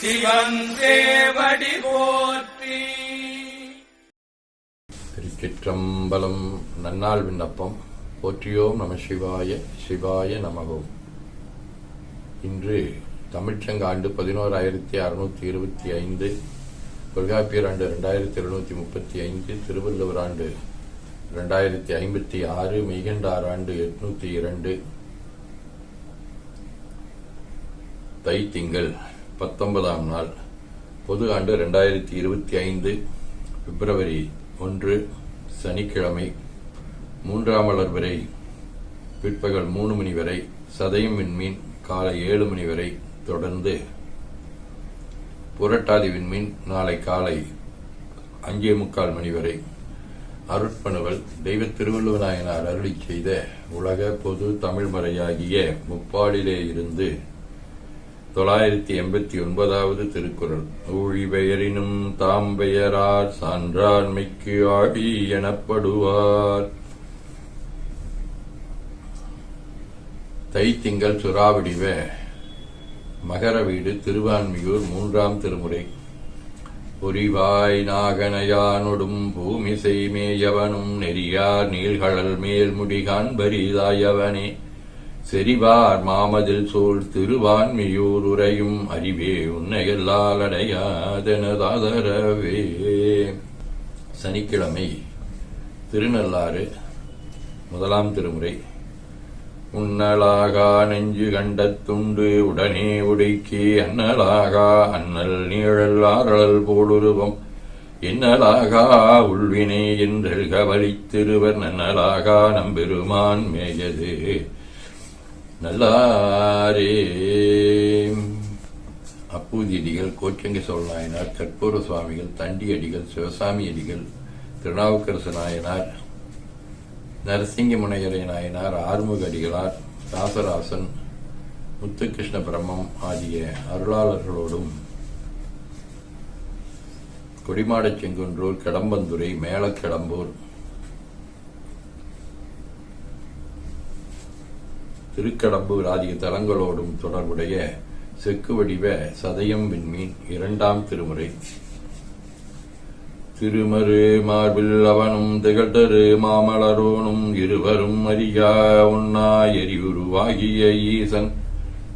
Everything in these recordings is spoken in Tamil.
சிவன் தேவடி போற்றி. திருச்சிற்றம்பலம் நன்னாள் விண்ணப்பம். போற்றியோம் நம சிவாய சிவாய நமகோம் இன்று தமிழ்ச்சங்க ஆண்டு பதினோராயிரத்தி அறுநூத்தி இருபத்தி ஐந்து தொல்காப்பியர் ஆண்டு ரெண்டாயிரத்தி இருநூத்தி முப்பத்தி ஐந்து திருவள்ளுவர் ஆண்டு ரெண்டாயிரத்தி ஐம்பத்தி ஆறு மெய்கண்டார் ஆண்டு எட்நூத்தி இரண்டு. தை திங்கள். பத்தொன்பதாம் நாள் பொது ஆண்டு ரெண்டாயிரத்தி இருபத்தி ஐந்து பிப்ரவரி ஒன்று சனிக்கிழமை மூன்றாம் மலர் வரை பிற்பகல் மூணு மணி வரை சதயம் விண்மீன் காலை ஏழு மணி வரை தொடர்ந்து புரட்டாதி விண்மீன் நாளை காலை அஞ்சே முக்கால் மணி வரை அருட்பணுவல் தெய்வ திருவள்ளுவநாயனார் அருளி செய்த உலக பொது தமிழ் மறையாகிய முப்பாடிலே இருந்து தொள்ளாயிரத்தி எண்பத்தி ஒன்பதாவது திருக்குறள். ஊழி பெயரினும் தாம் பெயரார் சான்றாண்மைக்கு ஆடி எனப்படுவார். தைத்திங்கள் சுறாவிடிவ மகர வீடு திருவான்மியூர் மூன்றாம் திருமுறை. பொறிவாய் நாகனையானொடும் பூமிசை மேயவனும் நெறியார் நீள்கழல் மேல் முடிகான் பரிதாயவனே செறிவார் மாமதில் சோழ் திருவான்மியூர் உரையும் அறிவே உன்னையல்லால் அடையாதனதாதரவே. சனிக்கிழமை திருநள்ளாறு முதலாம் திருமுறை. உன்னலாகா நெஞ்சு கண்டத்துண்டு உடனே உடைக்கி அன்னலாகா அன்னல் நீழல் ஆரழல் போடுருவம் இன்னலாகா உள்வினை என்றல் கவலித்திருவர் நன்னலாகா நம்பெருமான் மேயது. நல்லாரே. அப்பூதியடிகள் கோச்சங்க சோழநாயனார் கற்பூர சுவாமிகள் தண்டி அடிகள் சிவசாமி அடிகள் திருநாவுக்கரசு நாயனார் நரசிங்க முனையரை நாயனார் ஆறுமுக அடிகளார் ராசராசன் முத்துகிருஷ்ண பிரம்மம் ஆகிய அருளாளர்களோடும் கொடிமாடச் செங்குன்றூர் கடம்பந்துறை மேலக்கிடம்பூர் திருக்கடம்பூர் ஆகிய தலங்களோடும் தொடர்புடைய செக்கு வடிவ சதயம் விண்மீன் இரண்டாம் திருமுறை. திருமரு மார்பில் அவனும் திகழ்தரு மாமலரோனும் இருவரும் அறியா உண்ணா எரியுருவாகிய ஈசன்.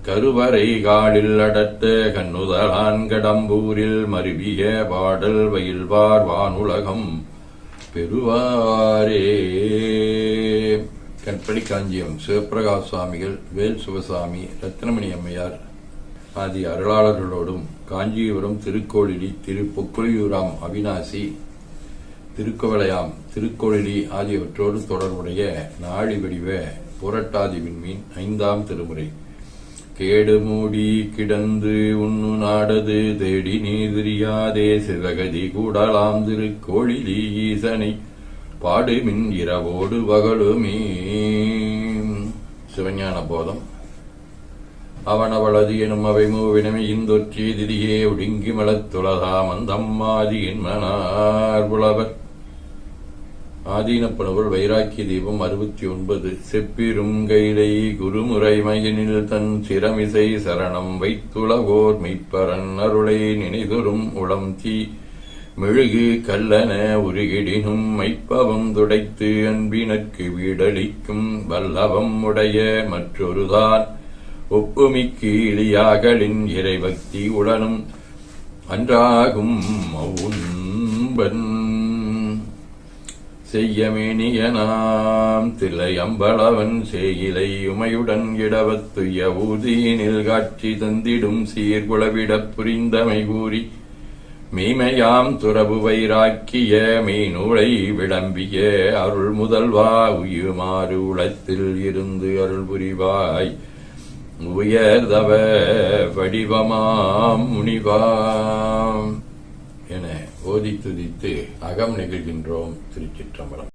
கருவறை காலில் அடர்த்த கண்ணுதலான் கடம்பூரில் மருவிய பாடல் வயல்வார் வானுலகம் பெறுவாரே. கற்பழி காஞ்சியம் சிவபிரகாஷ் சுவாமிகள் வேல் சிவசாமி ரத்னமணி அம்மையார் ஆகிய அருளாளர்களோடும் காஞ்சிபுரம் திருக்கோளிலி திரு பொக்குளியூராம் அவினாசி திருக்கோவளையாம் திருக்கோளிலி ஆகியவற்றோடு தொடர்புடைய நாழி வடிவ புரட்டாதி விண்மீன் ஐந்தாம் திருமுறை. கேடு மூடி கிடந்து உண்ணு நாடது தேடி நீதிரியாதே சிவகதி கூடலாம் திருக்கோழிலி ஈசனை. பாடுமின் இரவோடு வகழுமே சிவஞான போதம். அவனவளது எனும் அவை மூவினமே இந்தொற்றி திதியே ஒடுங்கி மலத்துலதா மந்தம்மாதி என்மனார் புலவர். ஆதீனப்பனவர் வைராக்கிய தீபம் அறுபத்தி ஒன்பது. செப்பிரும் கைலை குருமுறை மயனில் தன் சிரமிசை சரணம் வைத்துளவோர் மெய்ப்பரன் அருளை நினைதொரும் உளம் தீ மெழுகு கல்லன உருகிடினும் மைப்பவம் துடைத்து அன்பினற்கு வீடளிக்கும் வல்லவம் உடைய மற்றொருதான். ஒப்புமிக்கு இளியாகளின் இறைபக்தி உடனும் அன்றாகும் உண்பன் செய்யமேனியனாம் தில்லை அம்பளவன் சேயிலை உமையுடன் இடவத்துய ஊதியினில் காட்சி தந்திடும் சீர்குளவிடப் புரிந்தமை கூறி மீமையாம் துறவு வைராக்கிய மெய்நூலை விளம்பிய அருள் முதல்வா உயுமாறு உளத்தில் இருந்து அருள் புரிவாய். உயர்தவ வடிவமாம் முனிவாம். என ஓதி துதித்து அகம் நிகழ்கின்றோம் திருச்சிற்றம்பலம்.